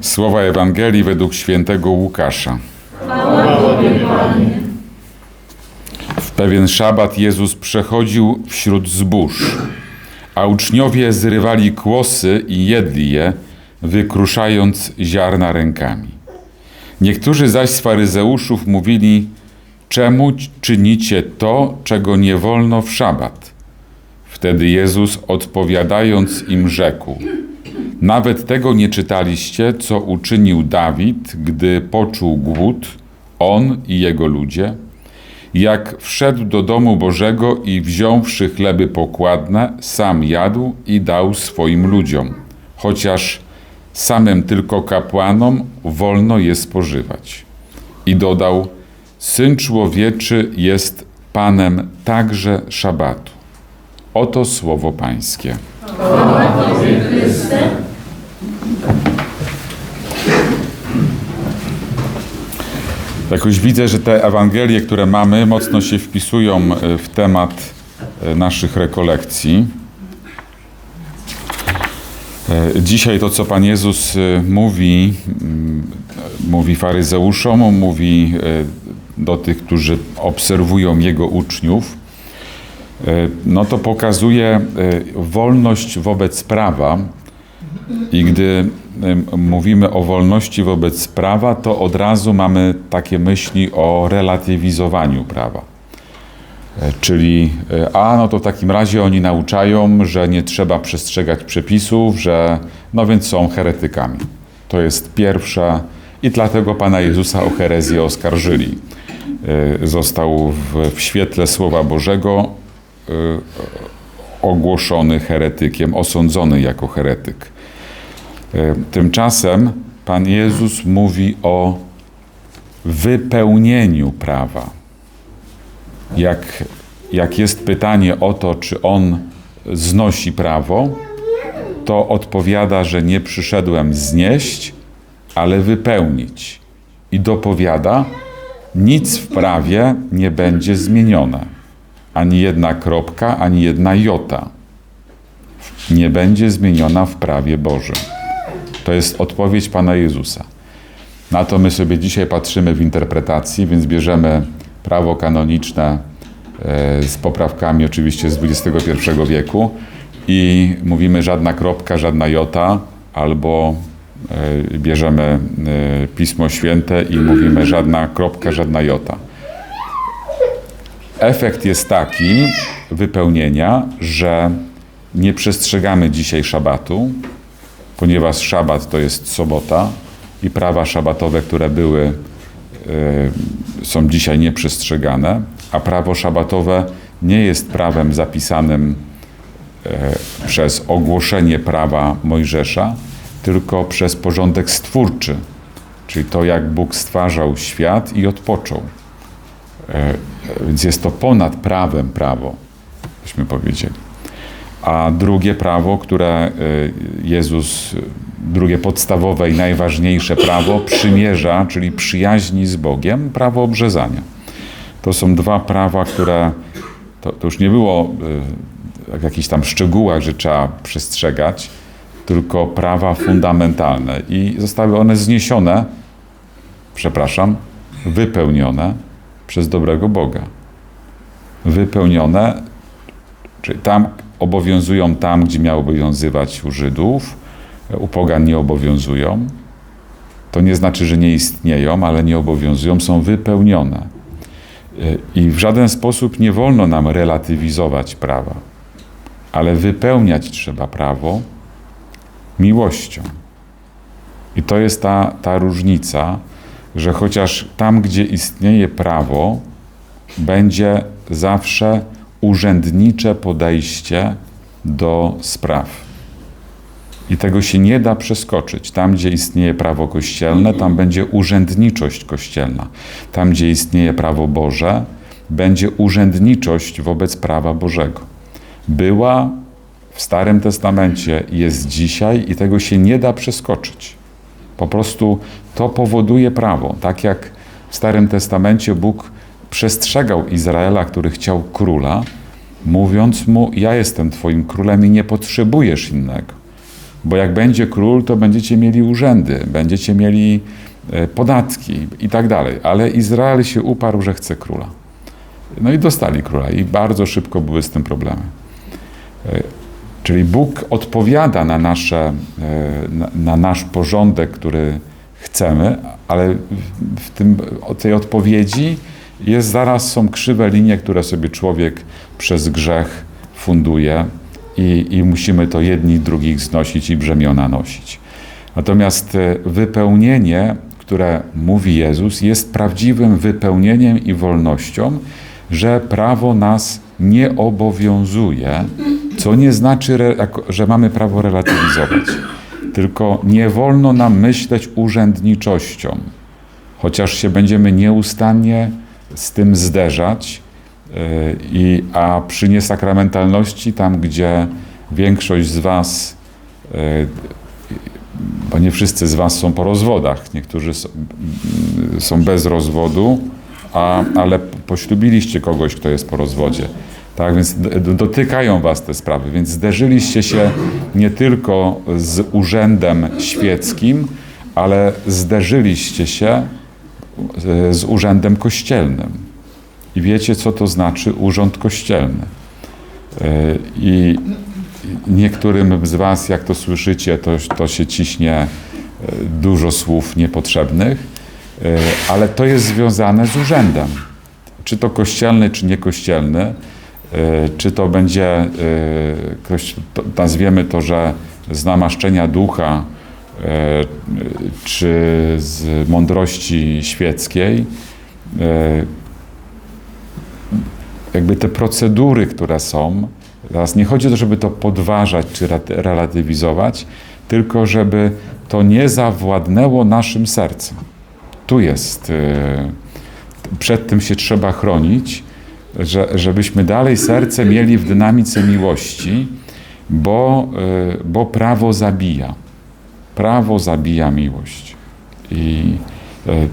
Słowa Ewangelii według świętego Łukasza. W pewien szabat Jezus przechodził wśród zbóż, a uczniowie zrywali kłosy i jedli je, wykruszając ziarna rękami. Niektórzy zaś z faryzeuszów mówili, czemu czynicie to, czego nie wolno w szabat? Wtedy Jezus odpowiadając im rzekł, nawet tego nie czytaliście, co uczynił Dawid, gdy poczuł głód, on i jego ludzie, jak wszedł do domu Bożego i wziąwszy chleby pokładne, sam jadł i dał swoim ludziom, chociaż samym tylko kapłanom wolno je spożywać. I dodał, Syn Człowieczy jest Panem także szabatu. Oto słowo Pańskie. Jakoś widzę, że te Ewangelie, które mamy, mocno się wpisują e, w temat e, naszych rekolekcji. E, Dzisiaj to, co Pan Jezus mówi, mm, mówi faryzeuszom, mówi do tych, którzy obserwują Jego uczniów, no to pokazuje wolność wobec prawa. I gdy mówimy o wolności wobec prawa, to od razu mamy takie myśli o relatywizowaniu prawa. E, Czyli, e, a no to w takim razie oni nauczają, że nie trzeba przestrzegać przepisów, że no więc są heretykami. To jest pierwsze i dlatego Pana Jezusa o herezję oskarżyli. E, Został w, w świetle Słowa Bożego ogłoszony heretykiem, osądzony jako heretyk. Tymczasem Pan Jezus mówi o wypełnieniu prawa. Jak, jak jest pytanie o to, czy On znosi prawo, to odpowiada, że nie przyszedłem znieść, ale wypełnić. I dopowiada, nic w prawie nie będzie zmienione. Ani jedna kropka, ani jedna jota nie będzie zmieniona w prawie Bożym. To jest odpowiedź Pana Jezusa. Na to my sobie dzisiaj patrzymy w interpretacji, więc bierzemy prawo kanoniczne e, z poprawkami oczywiście z XXI wieku i mówimy żadna kropka, żadna jota, albo e, bierzemy e, Pismo Święte i mówimy żadna kropka, żadna jota. Efekt jest taki wypełnienia, że nie przestrzegamy dzisiaj szabatu, ponieważ szabat to jest sobota i prawa szabatowe, które były, y, są dzisiaj nieprzestrzegane, a prawo szabatowe nie jest prawem zapisanym y, przez ogłoszenie prawa Mojżesza, tylko przez porządek stwórczy, czyli to, jak Bóg stwarzał świat i odpoczął. Y, więc jest to ponad prawem prawo, byśmy powiedzieli. A drugie prawo, które y, Jezus, drugie podstawowe i najważniejsze prawo, przymierza, czyli przyjaźni z Bogiem, prawo obrzezania. To są dwa prawa, które to, to już nie było y, w jakichś tam szczegółach, że trzeba przestrzegać, tylko prawa fundamentalne. I zostały one zniesione, przepraszam, wypełnione przez dobrego Boga. Wypełnione, czyli tam, obowiązują tam, gdzie miały obowiązywać u Żydów, u Pogan nie obowiązują. To nie znaczy, że nie istnieją, ale nie obowiązują, są wypełnione. I w żaden sposób nie wolno nam relatywizować prawa, ale wypełniać trzeba prawo miłością. I to jest ta, ta różnica, że chociaż tam, gdzie istnieje prawo, będzie zawsze urzędnicze podejście do spraw. I tego się nie da przeskoczyć. Tam, gdzie istnieje prawo kościelne, tam będzie urzędniczość kościelna. Tam, gdzie istnieje prawo Boże, będzie urzędniczość wobec prawa Bożego. Była w Starym Testamencie, jest dzisiaj i tego się nie da przeskoczyć. Po prostu to powoduje prawo. Tak jak w Starym Testamencie Bóg przestrzegał Izraela, który chciał króla, mówiąc mu: Ja jestem Twoim królem i nie potrzebujesz innego. Bo jak będzie król, to będziecie mieli urzędy, będziecie mieli e, podatki i tak dalej. Ale Izrael się uparł, że chce króla. No i dostali króla i bardzo szybko były z tym problemy. E, czyli Bóg odpowiada na, nasze, e, na, na nasz porządek, który chcemy, ale w tym, tej odpowiedzi jest zaraz są krzywe linie, które sobie człowiek przez grzech funduje i, i musimy to jedni drugich znosić i brzemiona nosić. Natomiast e, wypełnienie, które mówi Jezus, jest prawdziwym wypełnieniem i wolnością, że prawo nas nie obowiązuje, co nie znaczy, że mamy prawo relatywizować. Tylko nie wolno nam myśleć urzędniczością, chociaż się będziemy nieustannie z tym zderzać, y, i, a przy niesakramentalności, tam gdzie większość z Was, y, bo nie wszyscy z Was są po rozwodach, niektórzy są bez rozwodu, a, ale poślubiliście kogoś, kto jest po rozwodzie. Tak, więc dotykają Was te sprawy, więc zderzyliście się nie tylko z urzędem świeckim, ale zderzyliście się e, z urzędem kościelnym. I wiecie, co to znaczy urząd kościelny. E, I niektórym z Was, jak to słyszycie, to, to się ciśnie e, dużo słów niepotrzebnych, ale to jest związane z urzędem. Czy to kościelny, czy niekościelny E, czy to będzie, e, nazwiemy to, że z namaszczenia ducha, e, czy z mądrości świeckiej, jakby te procedury, które są, teraz nie chodzi o to, żeby to podważać czy relatywizować, tylko żeby to nie zawładnęło naszym sercem. Tu jest, przed tym się trzeba chronić, że, żebyśmy dalej serce mieli w dynamice miłości, bo, e, bo prawo zabija. Prawo zabija miłość. I e, e,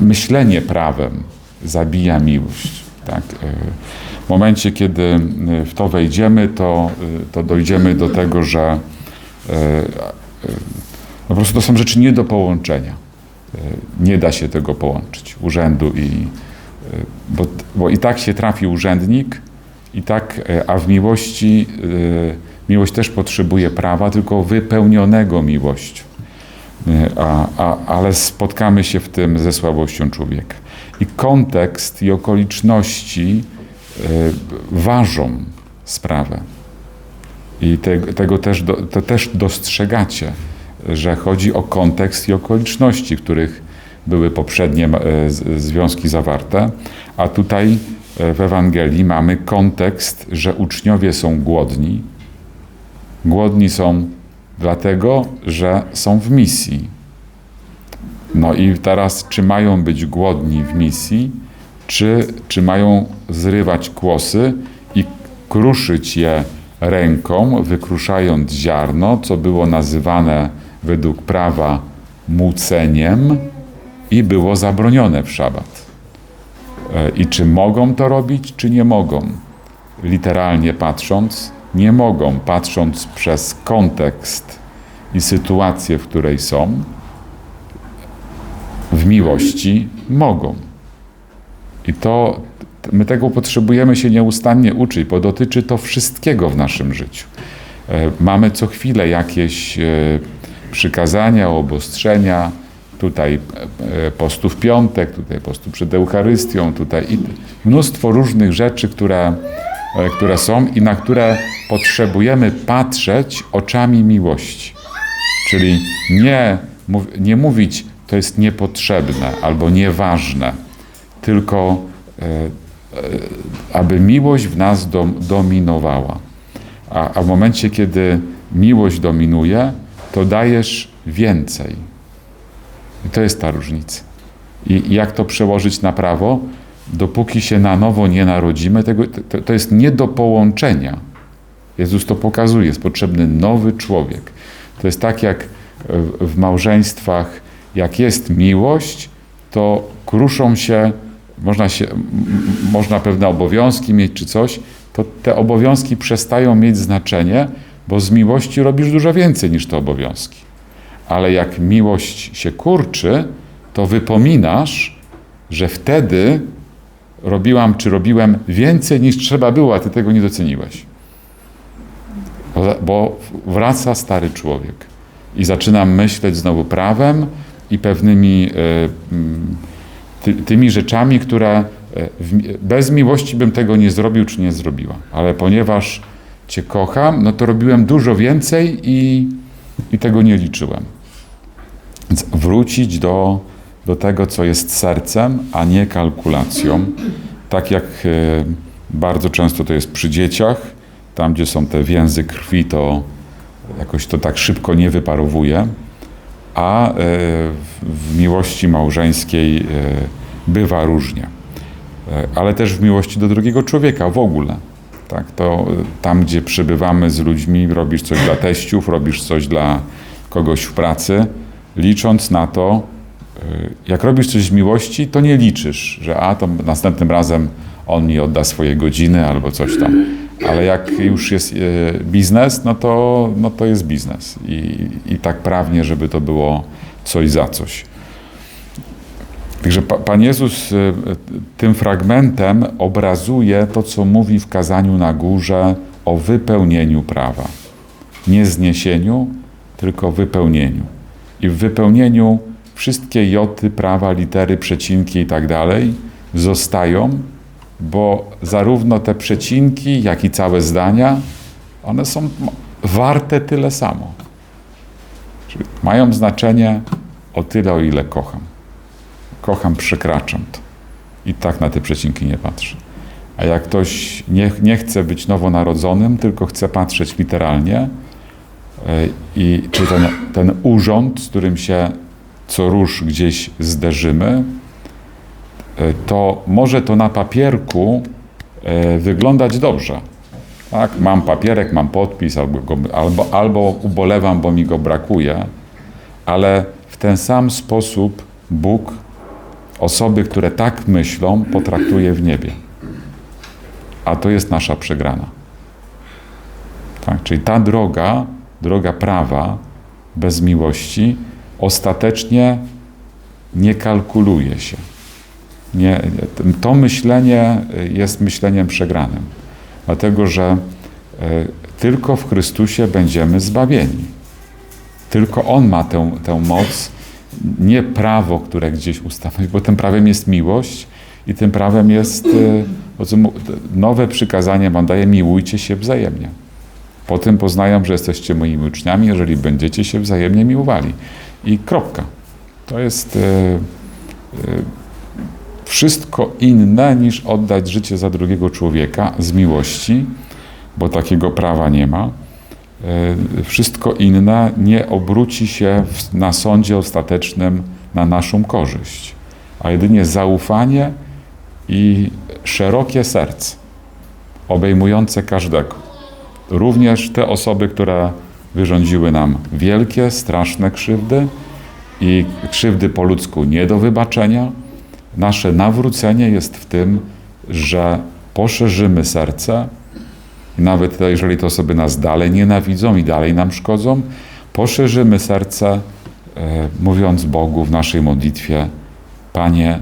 myślenie prawem zabija miłość. Tak? W momencie, kiedy w to wejdziemy, to, to dojdziemy do tego, że po prostu to są rzeczy nie do połączenia nie da się tego połączyć, urzędu i. E, bo, bo i tak się trafi urzędnik, i tak, e, a w miłości e, miłość też potrzebuje prawa, tylko wypełnionego miłością. A, a, ale spotkamy się w tym ze słabością człowieka. I kontekst i okoliczności ważą sprawę. I te, tego też, do, to też dostrzegacie że chodzi o kontekst i okoliczności, w których były poprzednie e, związki zawarte, a tutaj e, w Ewangelii mamy kontekst, że uczniowie są głodni. Głodni są dlatego, że są w misji. No i teraz, czy mają być głodni w misji, czy, czy mają zrywać kłosy i kruszyć je ręką, wykruszając ziarno, co było nazywane według prawa muceniem i było zabronione w szabat. E, I czy mogą to robić, czy nie mogą? Literalnie patrząc, nie mogą, patrząc przez kontekst i sytuację, w której są, w miłości mogą. I to my tego potrzebujemy się nieustannie uczyć, bo dotyczy to wszystkiego w naszym życiu. E, mamy co chwilę jakieś e, przykazania, obostrzenia, tutaj e, postu w piątek, tutaj postu przed Eucharystią, tutaj mnóstwo różnych rzeczy, które, które są i na które potrzebujemy patrzeć oczami miłości. Czyli nie, nie mówić, to jest niepotrzebne albo nieważne, tylko e, aby miłość w nas dominowała. A, a w momencie, kiedy miłość dominuje, to dajesz więcej. I to jest ta różnica. I jak to przełożyć na prawo? Dopóki się na nowo nie narodzimy, tego, to, to jest nie do połączenia. Jezus to pokazuje, jest potrzebny nowy człowiek. To jest tak jak w małżeństwach, jak jest miłość, to kruszą się, można, się, można pewne obowiązki mieć czy coś, to te obowiązki przestają mieć znaczenie, bo z miłości robisz dużo więcej niż te obowiązki. Ale jak miłość się kurczy, to wypominasz, że wtedy robiłam czy robiłem więcej niż trzeba było, a ty tego nie doceniłeś. Bo, wraca stary człowiek i zaczynam myśleć znowu prawem i pewnymi y, ty, tymi rzeczami, które w, bez miłości bym tego nie zrobił czy nie zrobiła. Ale ponieważ Cię kocham, no to robiłem dużo więcej i, i tego nie liczyłem. Więc wrócić do, do tego, co jest sercem, a nie kalkulacją. Tak jak y, bardzo często to jest przy dzieciach, tam gdzie są te więzy krwi, to jakoś to tak szybko nie wyparowuje, a y, w miłości małżeńskiej y, bywa różnie. Ale też w miłości do drugiego człowieka w ogóle. Tak, to tam, gdzie przebywamy z ludźmi, robisz coś dla teściów, robisz coś dla kogoś w pracy, licząc na to, jak robisz coś z miłości, to nie liczysz, że a to następnym razem on mi odda swoje godziny albo coś tam. Ale jak już jest biznes, no to, no to jest biznes. I, I tak prawnie, żeby to było coś za coś. Także Pan Jezus tym fragmentem obrazuje to, co mówi w kazaniu na górze o wypełnieniu prawa. Nie zniesieniu, tylko wypełnieniu. I w wypełnieniu wszystkie joty, prawa, litery, przecinki i tak dalej zostają, bo zarówno te przecinki, jak i całe zdania, one są warte tyle samo. Czyli mają znaczenie o tyle, o ile kocham. Kocham, przekraczam to. I tak na te przecinki nie patrzę. A jak ktoś nie, nie chce być nowonarodzonym, tylko chce patrzeć literalnie, i czy ten, ten urząd, z którym się co róż gdzieś zderzymy, to może to na papierku wyglądać dobrze. Tak? Mam papierek, mam podpis, albo, albo, albo ubolewam, bo mi go brakuje, ale w ten sam sposób Bóg osoby, które tak myślą, potraktuje w niebie. A to jest nasza przegrana. Tak? Czyli ta droga, droga prawa, bez miłości, ostatecznie nie kalkuluje się. Nie, to myślenie jest myśleniem przegranym, dlatego że tylko w Chrystusie będziemy zbawieni. Tylko On ma tę, tę moc, nie prawo, które gdzieś ustanowi, bo tym prawem jest miłość i tym prawem jest nowe przykazanie Wam daje, miłujcie się wzajemnie. Po tym poznają, że jesteście moimi uczniami, jeżeli będziecie się wzajemnie miłowali. I kropka. To jest wszystko inne niż oddać życie za drugiego człowieka z miłości, bo takiego prawa nie ma. Wszystko inne nie obróci się na sądzie ostatecznym na naszą korzyść, a jedynie zaufanie i szerokie serce, obejmujące każdego. Również te osoby, które wyrządziły nam wielkie, straszne krzywdy i krzywdy po ludzku nie do wybaczenia, nasze nawrócenie jest w tym, że poszerzymy serce, nawet jeżeli te osoby nas dalej nienawidzą i dalej nam szkodzą, poszerzymy serce, mówiąc Bogu w naszej modlitwie: Panie,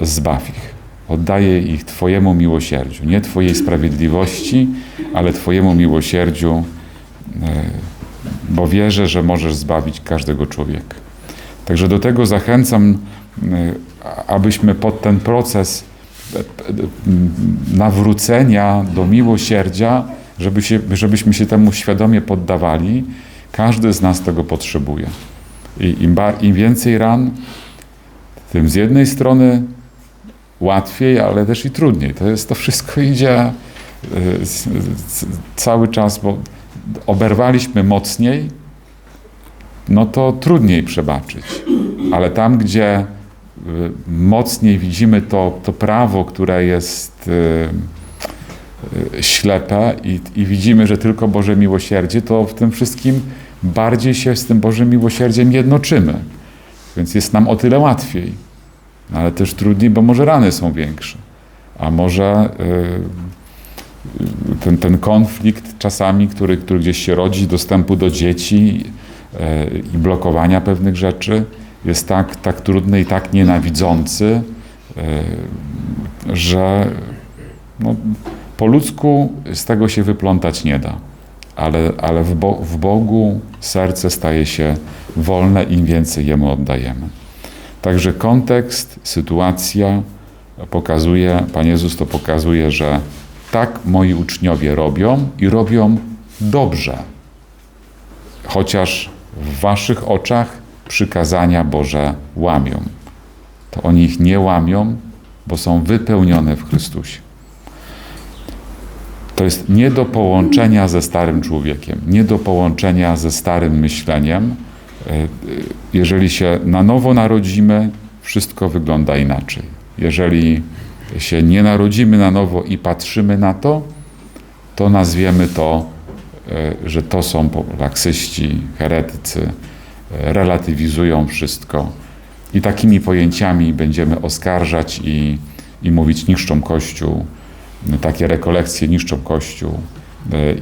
zbaw ich. Oddaję ich Twojemu miłosierdziu. Nie Twojej sprawiedliwości, ale Twojemu miłosierdziu, e, bo wierzę, że możesz zbawić każdego człowieka. Także do tego zachęcam, e, abyśmy pod ten proces nawrócenia do miłosierdzia, żeby się, żebyśmy się temu świadomie poddawali. Każdy z nas tego potrzebuje. I im, im więcej ran, tym z jednej strony łatwiej, ale też i trudniej. To jest to wszystko idzie y, cały czas, bo oberwaliśmy mocniej, no to trudniej przebaczyć. Ale tam, gdzie mocniej widzimy to, to prawo, które jest y, y, ślepe i, i, widzimy, że tylko Boże miłosierdzie, to w tym wszystkim bardziej się z tym Bożym miłosierdziem jednoczymy. Więc jest nam o tyle łatwiej. No, ale też trudniej, bo może rany są większe. A może ten, ten konflikt czasami, który, który gdzieś się rodzi, dostępu do dzieci i blokowania pewnych rzeczy, jest tak, tak trudny i tak nienawidzący, e, że no, po ludzku z tego się wyplątać nie da. Ale, ale w, Bo, w Bogu serce staje się wolne, im więcej Jemu oddajemy. Także kontekst, sytuacja pokazuje, Pan Jezus to pokazuje, że tak moi uczniowie robią i robią dobrze. Chociaż w waszych oczach przykazania Boże łamią. To oni ich nie łamią, bo są wypełnione w Chrystusie. To jest nie do połączenia ze starym człowiekiem, nie do połączenia ze starym myśleniem. Jeżeli się na nowo narodzimy, wszystko wygląda inaczej. Jeżeli się nie narodzimy na nowo i patrzymy na to, to nazwiemy to, że to są laksyści, heretycy, relatywizują wszystko. I takimi pojęciami będziemy oskarżać i, i mówić niszczą Kościół, takie rekolekcje niszczą Kościół.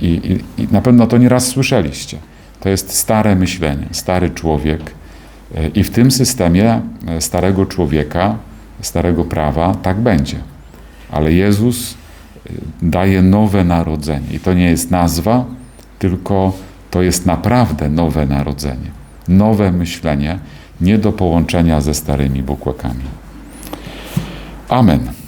I, i, I na pewno to nieraz słyszeliście. To jest stare myślenie, stary człowiek. I w tym systemie starego człowieka, starego prawa tak będzie. Ale Jezus daje nowe narodzenie. I to nie jest nazwa, tylko to jest naprawdę nowe narodzenie. Nowe myślenie, nie do połączenia ze starymi bukłakami. Amen.